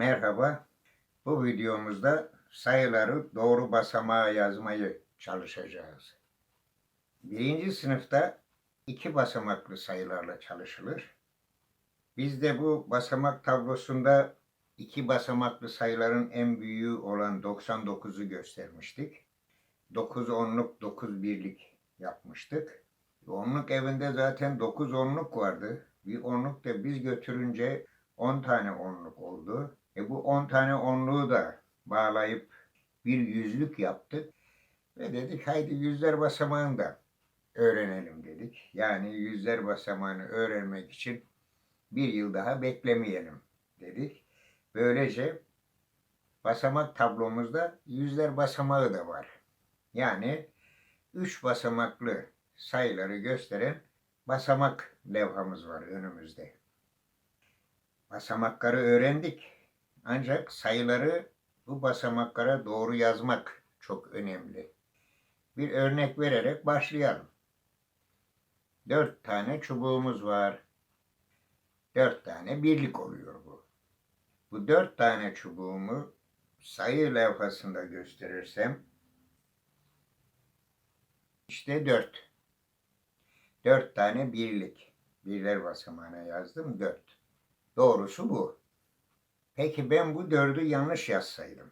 Merhaba. Bu videomuzda sayıları doğru basamağa yazmayı çalışacağız. Birinci sınıfta iki basamaklı sayılarla çalışılır. Biz de bu basamak tablosunda iki basamaklı sayıların en büyüğü olan 99'u göstermiştik. 9 onluk, 9 birlik yapmıştık. Onluk evinde zaten 9 onluk vardı. Bir onluk da biz götürünce 10 tane onluk oldu. E bu 10 tane onluğu da bağlayıp bir yüzlük yaptık. Ve dedik haydi yüzler basamağını da öğrenelim dedik. Yani yüzler basamağını öğrenmek için bir yıl daha beklemeyelim dedik. Böylece basamak tablomuzda yüzler basamağı da var. Yani üç basamaklı sayıları gösteren basamak levhamız var önümüzde. Basamakları öğrendik. Ancak sayıları bu basamaklara doğru yazmak çok önemli. Bir örnek vererek başlayalım. Dört tane çubuğumuz var. Dört tane birlik oluyor bu. Bu dört tane çubuğumu sayı levhasında gösterirsem işte dört. Dört tane birlik. Birler basamağına yazdım dört. Doğrusu bu. Peki ben bu dördü yanlış yazsaydım.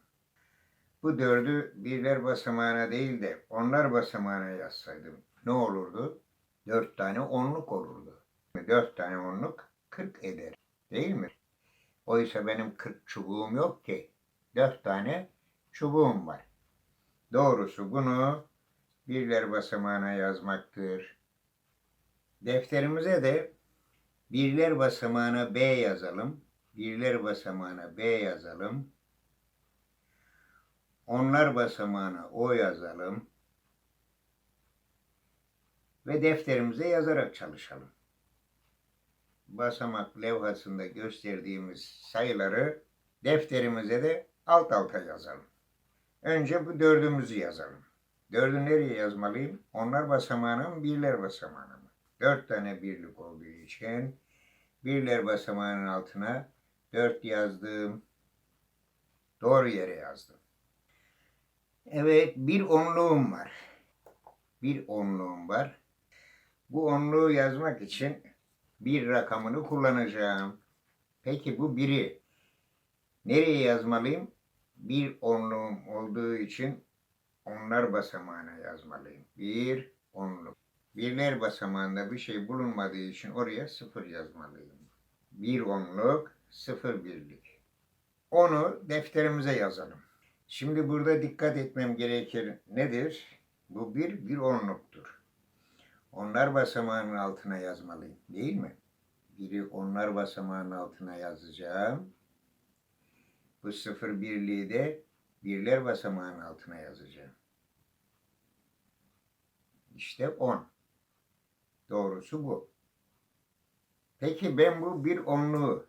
Bu dördü birler basamağına değil de onlar basamağına yazsaydım ne olurdu? Dört tane onluk olurdu. Dört tane onluk kırk eder. Değil mi? Oysa benim kırk çubuğum yok ki. Dört tane çubuğum var. Doğrusu bunu birler basamağına yazmaktır. Defterimize de birler basamağına B yazalım. Birler basamağına B yazalım. Onlar basamağına O yazalım. Ve defterimize yazarak çalışalım. Basamak levhasında gösterdiğimiz sayıları defterimize de alt alta yazalım. Önce bu dördümüzü yazalım. Dördü nereye yazmalıyım? Onlar basamağına mı, birler basamağına mı? Dört tane birlik olduğu için birler basamağının altına dört yazdım. Doğru yere yazdım. Evet, bir onluğum var. Bir onluğum var. Bu onluğu yazmak için bir rakamını kullanacağım. Peki bu biri nereye yazmalıyım? Bir onluğum olduğu için onlar basamağına yazmalıyım. Bir onluk. Birler basamağında bir şey bulunmadığı için oraya sıfır yazmalıyım. Bir onluk, sıfır birlik. Onu defterimize yazalım. Şimdi burada dikkat etmem gerekir. Nedir? Bu bir, bir onluktur. Onlar basamağının altına yazmalıyım. Değil mi? Biri onlar basamağının altına yazacağım. Bu sıfır birliği de birler basamağının altına yazacağım. İşte 10. Doğrusu bu. Peki ben bu bir onluğu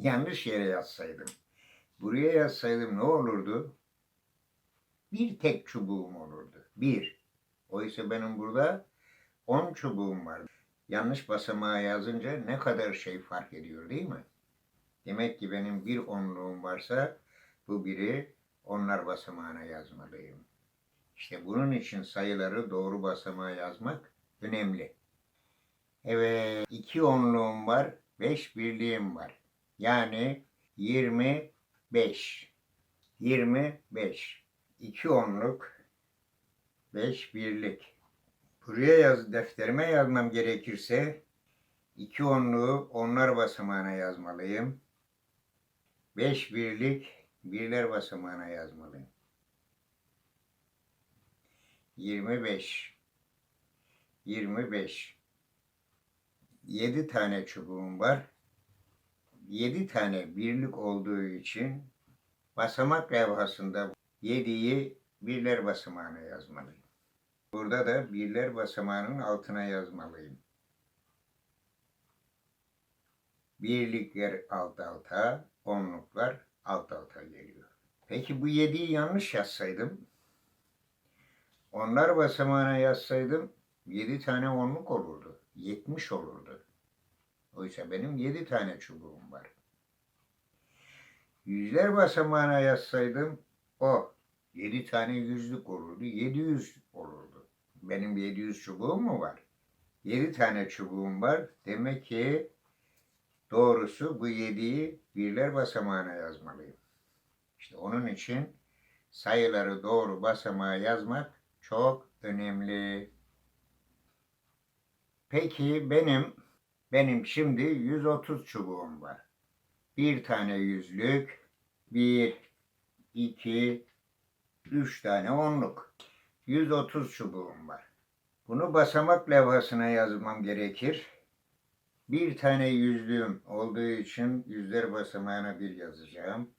yanlış yere yazsaydım. Buraya yazsaydım ne olurdu? Bir tek çubuğum olurdu. Bir. Oysa benim burada on çubuğum var. Yanlış basamağa yazınca ne kadar şey fark ediyor değil mi? Demek ki benim bir onluğum varsa bu biri onlar basamağına yazmalıyım. İşte bunun için sayıları doğru basamağa yazmak önemli. Evet, iki onluğum var, beş birliğim var. Yani 25. 25. İki onluk, beş birlik. Buraya yaz, defterime yazmam gerekirse iki onluğu onlar basamağına yazmalıyım. Beş birlik birler basamağına yazmalıyım. 25 25 7 tane çubuğum var. 7 tane birlik olduğu için basamak levhasında 7'yi birler basamağına yazmalıyım. Burada da birler basamağının altına yazmalıyım. Birlikler alt alta, onluklar alt alta geliyor. Peki bu 7'yi yanlış yazsaydım onlar basamağına yazsaydım 7 tane onluk olurdu. 70 olurdu. Oysa benim 7 tane çubuğum var. yüzler basamağına yazsaydım o 7 tane yüzlük olurdu. 700 olurdu. Benim 700 çubuğum mu var? 7 tane çubuğum var. Demek ki doğrusu bu 7'yi birler basamağına yazmalıyım. İşte onun için sayıları doğru basamağa yazmak çok önemli. Peki benim benim şimdi 130 çubuğum var. Bir tane yüzlük, bir, iki, üç tane onluk. 130 çubuğum var. Bunu basamak levhasına yazmam gerekir. Bir tane yüzlüğüm olduğu için yüzler basamağına bir yazacağım.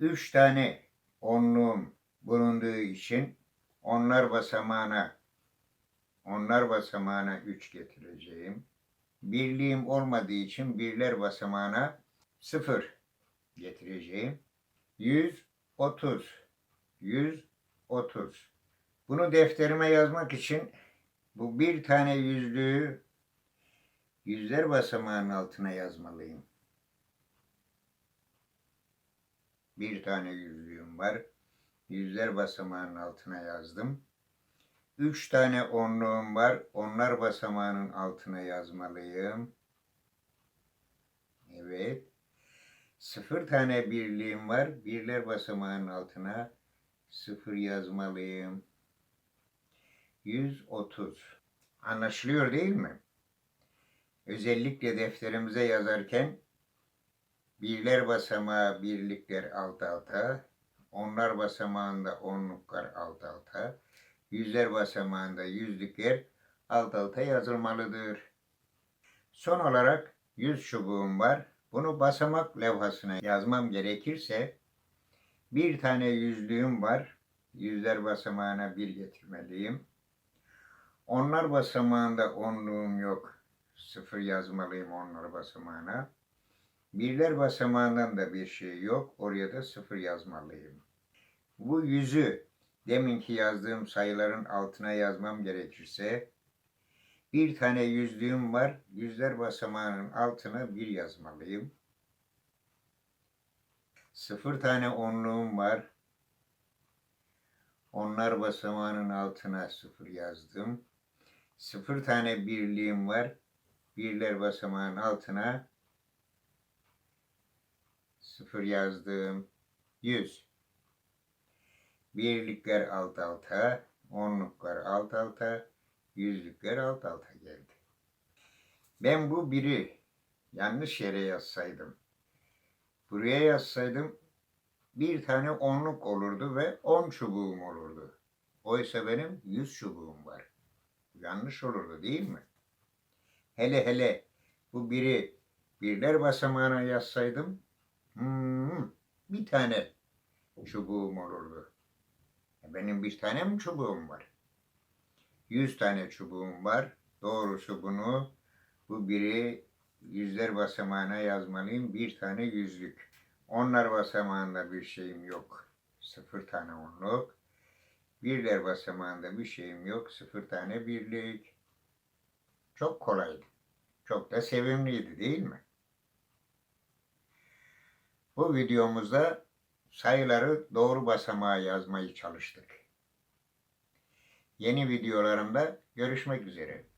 Üç tane onluğum bulunduğu için onlar basamağına onlar basamağına 3 getireceğim. Birliğim olmadığı için birler basamağına 0 getireceğim. 130 130 Bunu defterime yazmak için bu bir tane yüzlüğü yüzler basamağının altına yazmalıyım. Bir tane yüzlüğüm var. Yüzler basamağının altına yazdım. Üç tane onluğum var. Onlar basamağının altına yazmalıyım. Evet. Sıfır tane birliğim var. Birler basamağının altına sıfır yazmalıyım. 130. Anlaşılıyor değil mi? Özellikle defterimize yazarken birler basamağı birlikler alt alta, onlar basamağında onluklar alt alta, yüzler basamağında yüzlükler alt alta yazılmalıdır. Son olarak yüz çubuğum var. Bunu basamak levhasına yazmam gerekirse bir tane yüzlüğüm var. Yüzler basamağına bir getirmeliyim. Onlar basamağında onluğum yok. Sıfır yazmalıyım onlar basamağına. Birler basamağından da bir şey yok. Oraya da sıfır yazmalıyım. Bu yüzü deminki yazdığım sayıların altına yazmam gerekirse bir tane yüzlüğüm var. Yüzler basamağının altına bir yazmalıyım. Sıfır tane onluğum var. Onlar basamağının altına sıfır yazdım. Sıfır tane birliğim var. Birler basamağının altına sıfır yazdım. Yüz. Birlikler alt alta, onluklar alt alta, yüzlükler alt alta geldi. Ben bu biri yanlış yere yazsaydım, buraya yazsaydım bir tane onluk olurdu ve on çubuğum olurdu. Oysa benim yüz çubuğum var. Yanlış olurdu değil mi? Hele hele bu biri birler basamağına yazsaydım hmm, bir tane çubuğum olurdu. Benim bir tane mi çubuğum var? Yüz tane çubuğum var. Doğrusu bunu bu biri yüzler basamağına yazmalıyım. Bir tane yüzlük. Onlar basamağında bir şeyim yok. Sıfır tane onluk. Birler basamağında bir şeyim yok. Sıfır tane birlik. Çok kolaydı. Çok da sevimliydi değil mi? Bu videomuzda sayıları doğru basamağa yazmayı çalıştık. Yeni videolarımda görüşmek üzere.